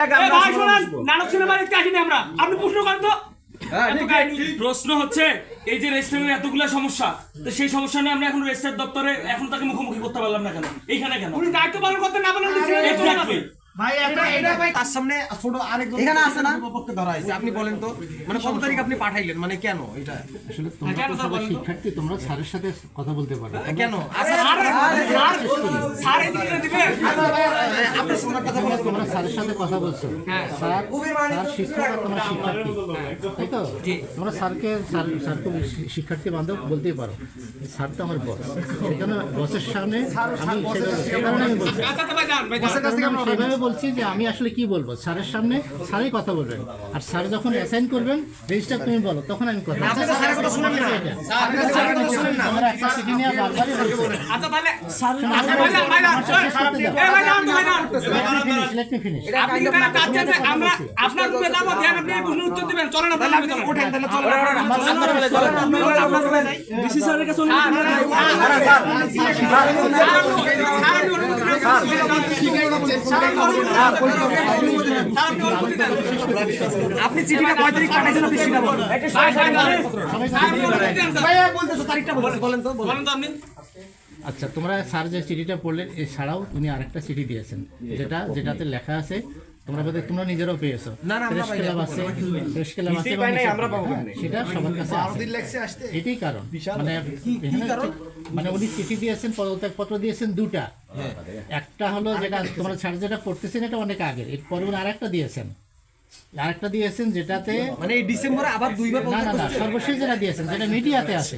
এ ভাই শোনেন, নাটক সিনেমা আসিনি আমরা। আপনি প্রশ্ন করেন তো। প্রশ্ন হচ্ছে এই যে রেজিস্ট্রারের এতগুলা সমস্যা তো সেই সমস্যা নিয়ে আমরা এখন রেজিস্টার দপ্তরে এখন তাকে মুখোমুখি করতে পারলাম না কেন? এইখানে কেন? উনি দায়িত্ব পালন করতে ভাই এটা এটা ভাই তার সামনে ছোট আরেকজন এখানে আছে না? পক্ষে ধরা হয়েছে। আপনি বলেন তো মানে কত তারিখ আপনি পাঠাইলেন? মানে কেন এটা? আসলে তোমরা তো সবাই শিক্ষার্থী তোমরা স্যারের সাথে কথা বলতে পারো। কেন? স্যার, স্যার, স্যার এই দিকে দিবে আপনি শোনার কথা বলেন তোমরা স্যারের সাথে কথা বলছো। স্যার স্যার শিক্ষক তোমরা শিক্ষার্থী। তাই তো? তোমরা স্যারকে স্যার স্যারকে শিক্ষার্থী বান্ধব বলতেই পারো। স্যার তো আমার বস। সেখানে বসের সামনে আমি সেটা- আমি বলছি। আচ্ছা আচ্ছা, বলছি যে আমি আসলে কি বলব স্যারের সামনে স্যারই কথা বলবেন আর স্যার যখন অ্যাসাইন করবেন রেজিস্টার তুমি বলো তখন আমি কথা আচ্ছা আচ্ছা, আপনার আপনি চিঠিটা কয় তারিখ পাঠাইছেন আপনি সেটা বলেন। তারিখটা বলেন বলেন তো বলেন। তো আপনি। আচ্ছা তোমরা স্যার যে চিঠিটা পড়লেন এছাড়াও উনি আরেকটা চিঠি দিয়েছেন। যেটা যেটাতে লেখা আছে তোমরা বোধহয় তোমরা নিজেরাও পেয়েছ। সেটা সবার কাছে এটাই কারণ। মানে মানে উনি চিঠি দিয়েছেন পদত্যাগ পত্র দিয়েছেন দুটা। হ্যাঁ। একটা হলো যেটা তোমরা স্যার যেটা করতেছেন এটা অনেক আগের। এরপরে উনি আরেকটা দিয়েছেন। আরেকটা দিয়েছেন যেটাতে মানে এই ডিসেম্বরে আবার দুইবার না না না সর্বশেষ যেটা দিয়েছেন যেটা মিডিয়াতে আছে।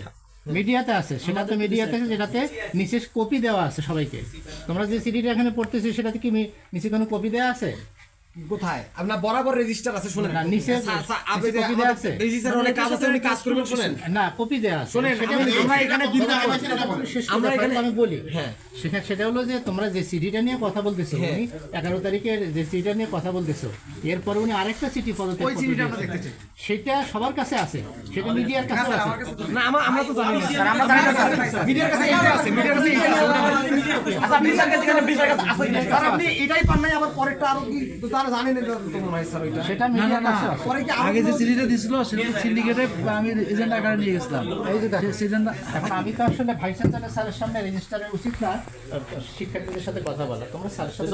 মিডিয়াতে আছে সেটা তো মিডিয়াতে আছে যেটাতে নিচে কপি দেওয়া আছে সবাইকে। তোমরা যে সিডিটা এখানে পড়তেছি সেটাতে কি নিচে কোনো কপি দেওয়া আছে? কোথায়? আপনার বরাবর রেজিস্টার আছে শুনেন। না, নিচে- স্যার, স্যার, আপনি নিচে আছে? রেজিস্টার অনেক কাজ আছে উনি কাজ করবেন শুনেন। না কপি দেওয়া আছে। শোনেন, সেটা আমি- আমি- আমরা এখানে আমরা আমরা আমরা এখানে- আমি বলি। হ্যাঁ। সেখানে সেটা হলো যে তোমরা যে সিডিটা নিয়ে কথা বলতেছো হ্যাঁ। উনি এগারো তারিখে যে সিডিটা নিয়ে কথা বলতেছো এরপরে উনি আরেকটা চিঠি পদত্যাগ পত্র দিয়েছেন। সেটা সবার কাছে আছে। সেটা মিডিয়ার কাছে আছে। না আমরা আমরা তো জানি না। স্যার আমরা জানি না মিডিয়ার কাছে এইটা আছে মিডিয়ার কাছে এইটা আছে। আচ্ছা বিচার কাছে কাছে আছে। স্যার আপনি এটাই পান নাই আবার পরেরটা আরও কি? না স্যার ওইটা। সেটা মিডিয়ার কাছে পরে কি আগে যে চিঠিটা দিছিল সেটা সিন্ডিকেটে আমি এজেন্ট আকারে নিয়ে গেছিলাম। এই যে সেজন্য এখন আমি তো আসলে ভাইস চ্যান্সেলর স্যারের সামনে রেজিস্টারের উচিত না। শিক্ষার্থীদের সাথে কথা বলা। তোমরা স্যারের সাথে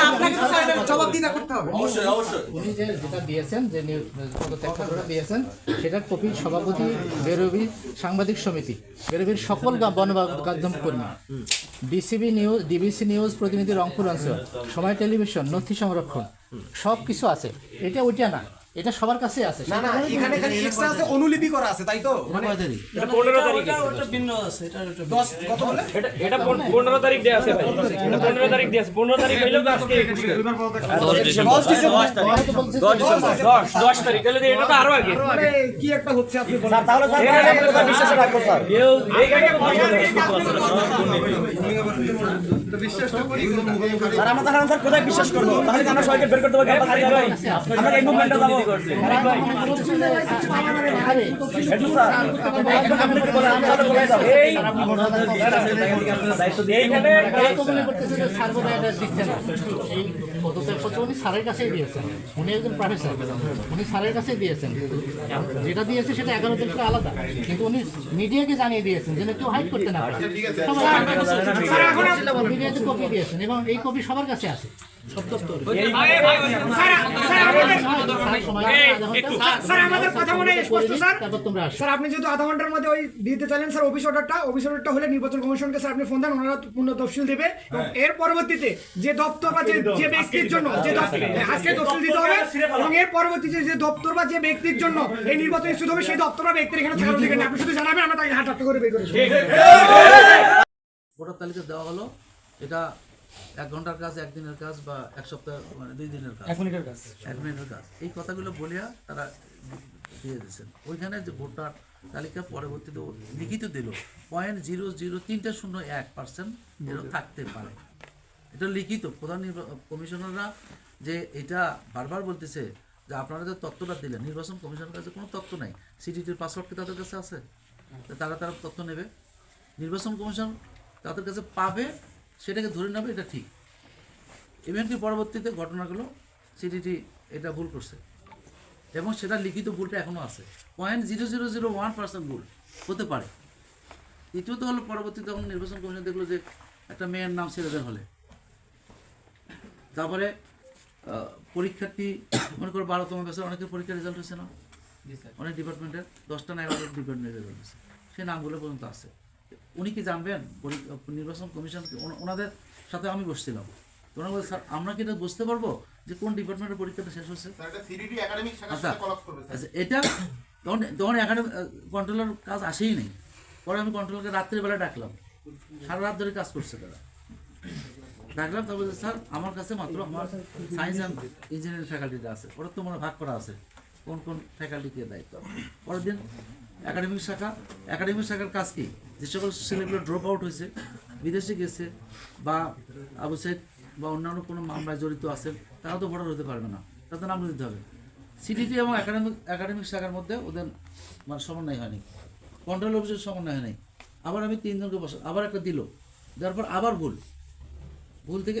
আপনাকে তো স্যার জবাব দিনা করতে হবে। উনি যে যেটা দিয়েছেন যে নিউ- পদত্যাগ দিয়েছেন সেটার কপি সভাপতি বেরবি সাংবাদিক সমিতি। বেরবির সকল গণমাধ্যম কর্মী। ডিসিবি নিউজ ডিবিসি নিউজ প্রতিনিধি রংপুর অঞ্চল। সময় টেলিভিশন নথি সংরক্ষণ সব কিছু আছে। এটা ওইটা না। এটা সবার কাছে আছে। না না এখানে খালি এক্সট্রা আছে অনুলিপি করা আছে তাই তো? মানে এটা পনেরো তারিখ। ওটা ভিন্ন আছে এটা এটা দশ কত বলে? এটা এটা পন- পনেরো তারিখ দেওয়া আছে ভাই। এটা পনেরো তারিখ দেওয়া আছে। পনেরো তারিখ হইলেও তো আজকে একুশে। দশ ডিসেম্বর। হয়তো বলছে যে- দশ দশ তারিখ। তাহলে তো এটা তো আরও আগে। মানে কি একটা হচ্ছে আপনি বলেন। কেউ এইখানে আরে, এই এইখানে তারা তো মনে করতেছে যে স্যার বোধহয় এটা দিচ্ছে না। এই পদত্যাগপত্র উনি স্যারের কাছেই দিয়েছেন। উনি একজন প্রফেসর। উনি স্যারের কাছেই দিয়েছেন। যেটা দিয়েছে সেটা এগারো তারিখে আলাদা কিন্তু উনি মিডিয়াকে জানিয়ে দিয়েছেন যেন কেউ হাইড করতে না পারে মিডিয়াতে কপি দিয়েছেন এবং এই কপি সবার কাছে আছে আরে ভাই স্যার স্যার আমাদের সময় আধা একটু, ঘন্টা- স্যার আমাদের কথা মনে স্পষ্ট স্যার তারপর তোমরা আসো স্যার আপনি যেহেতু আধা ঘণ্টার মধ্যে ওই দিতে চাইলেন স্যার অফিস অর্ডারটা অফিস অর্ডারটা হলে নির্বাচন কমিশনকে স্যার আপনি ফোন দেন ওনারা পূর্ণ তফসিল দেবে এবং এর পরবর্তীতে যে দপ্তর বা যে ব্যক্তির জন্য যে আজকে তফসিল দিতে হবে এবং এর পরবর্তীতে যে দপ্তর বা যে ব্যক্তির জন্য এই নির্বাচন ইস্যু হবে সেই দপ্তর বা ব্যক্তির এখানে থাকার অধিকার আপনি শুধু জানাবেন আমরা তাকে হাট হাট করে বের করে ভোটার তালিকা দেওয়া হলো এটা এক ঘণ্টার কাজ একদিনের কাজ বা এক সপ্তাহ মানে দুই দিনের কাজ। এক মিনিটের কাজ। এক মিনিটের কাজ। এই কথাগুলো বলিয়া তারা দিয়ে দিয়েছেন। ওইখানে যে ভোটার তালিকা পরবর্তীতে লিখিত দিল পয়েন্ট জিরো জিরো তিনটে শূন্য এক পার্সেন্ট এরও থাকতে পারে। এটা লিখিত প্রধান কমিশনাররা যে এটা বারবার বলতেছে যে আপনারা যে তথ্যটা দিলেন নির্বাচন কমিশনের কাছে কোনো তথ্য নাই। সিটিটির পাসওয়ার্ড কি তাদের কাছে আছে? তারা তারা তথ্য নেবে। নির্বাচন কমিশন তাদের কাছে পাবে সেটাকে ধরে নেবে এটা ঠিক। এমনকি পরবর্তীতে ঘটনাগুলো সিটিটি এটা ভুল করছে। এবং সেটা লিখিত ভুলটা এখনও আছে। Point zero zero zero one percent ভুল হতে পারে। দ্বিতীয়ত হলো পরবর্তীতে তখন নির্বাচন কমিশন দেখল যে একটা মেয়ের নাম ছেলেদের হলে তারপরে পরীক্ষার্থী মনে করো বারোতম বছর অনেকের পরীক্ষার রেজাল্ট হয়েছে না? অনেক ডিপার্টমেন্টের দশটা না এগারোটা ডিপার্টমেন্টের রেজাল্ট হয়েছে। সেই নামগুলো পর্যন্ত আছে। উনি কি জানবেন? নির্বাচন কমিশন ওনাদের সাথে আমি বসছিলাম। ওনারা বলছে, স্যার আমরা কি এটা বুঝতে পারব যে কোন ডিপার্টমেন্টের পরীক্ষাটা শেষ হচ্ছে আচ্ছা। আচ্ছা এটা তখন তখন এখানে কন্ট্রোলার কাজ আসেই নেই। পরে আমি কন্ট্রোলারকে রাত্রিবেলা ডাকলাম। সারা রাত ধরে কাজ করছে তারা। ডাকলাম তারপরে স্যার আমার কাছে মাত্র আমার সায়েন্স অ্যান্ড ইঞ্জিনিয়ারিং ফ্যাকাল্টিটা আছে। ওরা তো মনে হয় ভাগ করা আছে। কোন কোন ফ্যাকাল্টিকে দায়িত্ব? পরের দিন একাডেমিক শাখা। একাডেমিক শাখার কাজ কি? যে সকল ছেলেগুলো ড্রপ আউট হয়েছে, বিদেশে গেছে, বা আবু সাইদ বা অন্যান্য কোনো মামলায় জড়িত আছেন তারা তো ভোটার হতে পারবে না। তাদের নাম দিতে হবে। সিটিটি এবং একাডেমিক একাডেমিক শাখার মধ্যে ওদের মানে সমন্বয় হয়নি। কন্ট্রোল অফিসের সমন্বয় হয়নি। আবার আমি তিনজনকে বসা, আবার একটা দিল। দেওয়ার পর আবার ভুল। ভুল থেকে